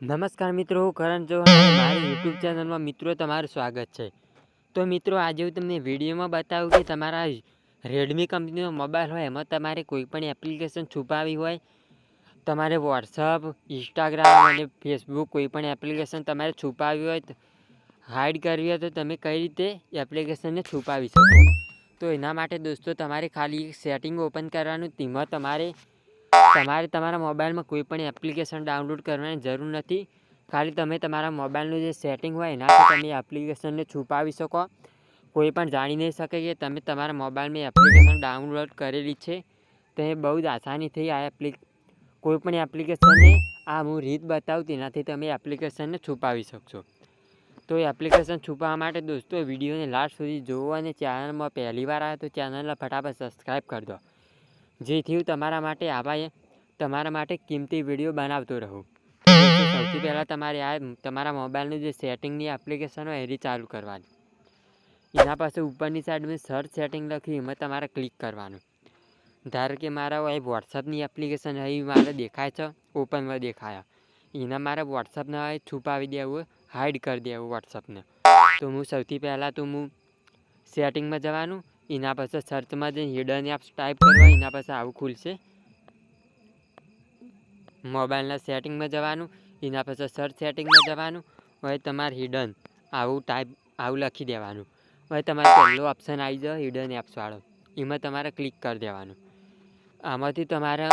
નમસ્કાર મિત્રો, હું કરણ ચૌહાણ મારી યુટ્યુબ ચેનલમાં મિત્રો તમારું સ્વાગત છે. તો મિત્રો, આજે હું તમને વિડીયોમાં બતાવું કે તમારા રેડમી કંપનીનો મોબાઈલ હોય, એમાં તમારે કોઈ પણ એપ્લિકેશન છુપાવી હોય, તમારે વોટ્સઅપ ઇન્સ્ટાગ્રામ અને ફેસબુક કોઈ પણ એપ્લિકેશન તમારે છુપાવી હોય હાઈડ કરવી હોય તો તમે કઈ રીતે એપ્લિકેશનને છુપાવી શકો? તો એના માટે દોસ્તો, તમારે ખાલી એક સેટિંગ ઓપન કરવાનું, તેમાં તમારે તમારે તમારા મોબાઈલમાં કોઈ પણ એપ્લિકેશન ડાઉનલોડ કરવાની જરૂર નથી. ખાલી તમે તમારા મોબાઈલનું જે સેટિંગ હોય એનાથી તમે એપ્લિકેશનને છુપાવી શકો. કોઈ પણ જાણી નહીં શકે કે તમે તમારા મોબાઈલમાં એપ્લિકેશન ડાઉનલોડ કરેલી છે. તો એ બહુ જ આસાનીથી આ એપ્લિ કોઈ પણ એપ્લિકેશનને આ હું રીત બતાવું તેનાથી તમે એપ્લિકેશનને છુપાવી શકશો. તો એપ્લિકેશન છુપાવવા માટે દોસ્તો વિડીયોને લાસ્ટ સુધી જોવો અને ચેનલમાં પહેલી વાર આવે તો ચેનલને ફટાફટ સબસ્ક્રાઈબ કરી દો. જેથી હું તમારા માટે આવા તમારા માટે કિંમતી વીડિયો બનાવતો રહું. સૌથી પહેલાં તમારે આ તમારા મોબાઈલનું જે સેટિંગની એપ્લિકેશન હોય, એની ચાલુ કરવાની. એના પાસે ઉપરની સાઈડમાં સર્ચ સેટિંગ લખી, એમાં તમારે ક્લિક કરવાનું. ધારો કે મારા એ વોટ્સઅપની એપ્લિકેશન અહીં મારે દેખાય છે ઓપનમાં દેખાયા. એના મારે વોટ્સઅપને હવે છુપાવી દેવું હાઈડ કરી દેવું વોટ્સઅપને તો હું સૌથી પહેલાં તો હું સેટિંગમાં જવાનું એના પછી સર્ચમાં જઈને હિડન એપ્સ ટાઈપ કરવા એના પછી આવું ખુલશે. મોબાઈલના સેટિંગમાં જવાનું, એના પછી સર્ચ સેટિંગમાં જવાનું, હવે તમારે હિડન આવું ટાઈપ આવું લખી દેવાનું. હવે તમારે પહેલો ઓપ્શન આવી જાય હિડન એપ્સવાળો એમાં તમારે ક્લિક કરી દેવાનું. આમાંથી તમારે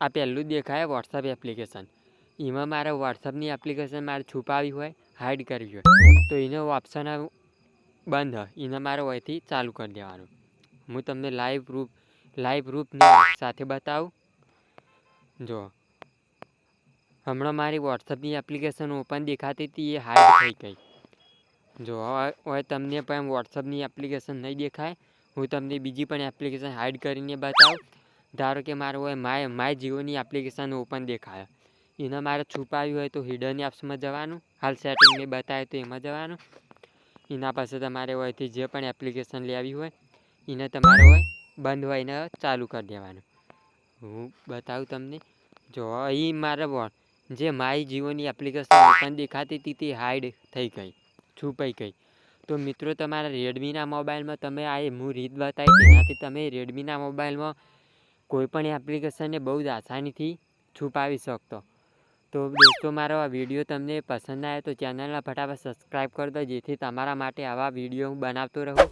આ પહેલું દેખાય વોટ્સઅપ એપ્લિકેશન એમાં મારે વોટ્સઅપની એપ્લિકેશન મારે છુપાવી હોય હાઇડ કરવી હોય. તો એનો ઓપ્શન બંધ. એને મારે અહીંથી ચાલુ કરી દેવાનું. હું તમને લાઈવ રૂપ લાઈવ પ્રૂફની સાથે બતાવું. જો. હમણાં મારી વોટ્સઅપની એપ્લિકેશન ઓપન દેખાતી હતી, એ હાઈડ થઈ ગઈ. જો, હવે તમને પણ વોટ્સઅપની એપ્લિકેશન નહીં દેખાય. હું તમને બીજી પણ એપ્લિકેશન હાઈડ કરીને બતાવું. ધારો કે મારું હોય માય માય જીઓની એપ્લિકેશન ઓપન દેખાય. એને મારે છુપાવી હોય તો હિડન એપ્સમાં જવાનું. હાલ સેટિંગને બતાવે તો એમાં જવાનું. એના પાસે તમારે હોયથી જે પણ એપ્લિકેશન લેવી હોય, એને તમારે હોય બંધ હોય એને ચાલુ કરી દેવાનું. હું બતાવું તમને, જો અહીં મારે વો- જે માય જીઓની એપ્લિકેશન ઓપન દેખાતી હતી તે હાઈડ થઈ ગઈ, છુપાઈ ગઈ. તો મિત્રો, તમારા રેડમીના મોબાઈલમાં તમે આ હું રીત બતાવી તેનાથી તમે રેડમીના મોબાઈલમાં કોઈપણ એપ્લિકેશનને બહુ જ આસાનીથી છુપાવી શકતો. તો દોસ્તો, મારો આ વીડિયો તમને પસંદ આવે તો ચેનલને ફટાફટ સબસ્ક્રાઈબ કરી દો, જેથી તમારા માટે આવા વીડિયો હું બનાવતો રહું.